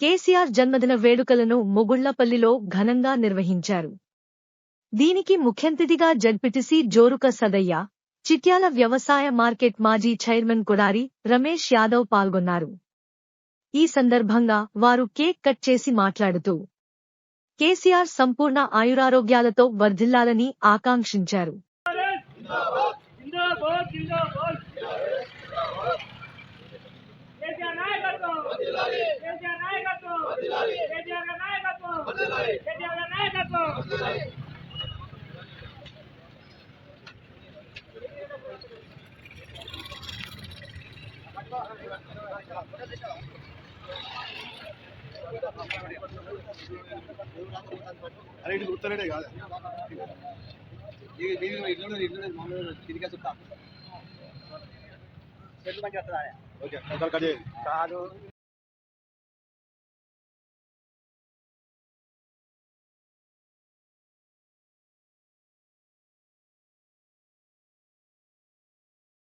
కేసీఆర్ జన్మదిన వేడుకలను మొగుళ్ళపల్లిలో ఘనంగా నిర్వహించారు. దీనికి ముఖ్యంతిథిగా జడ్పిటిసి జోరుక సదయ్య చిట్యాల వ్యవసాయ మార్కెట్ మాజీ చైర్మన్ కొడారి రమేష్ యాదవ్ పాల్గొన్నారు. ఈ సందర్భంగా వారు కేక్ కట్ చేసి మాట్లాడుతూ కేసీఆర్ సంపూర్ణ ఆయురారోగ్యాలతో వర్ధిల్లాలని ఆకాంక్షించారు. నాయకత్వం కేసీఆర్ నాయకత్వం కేసీఆర్ నాయకత్వం కేసీఆర్ నాయకత్వం అరే ఇది గుర్తలేడే కాదు. ఇది ఇల్లు ఇల్లు మామూలు తిరిగి చెప్తా కాదు.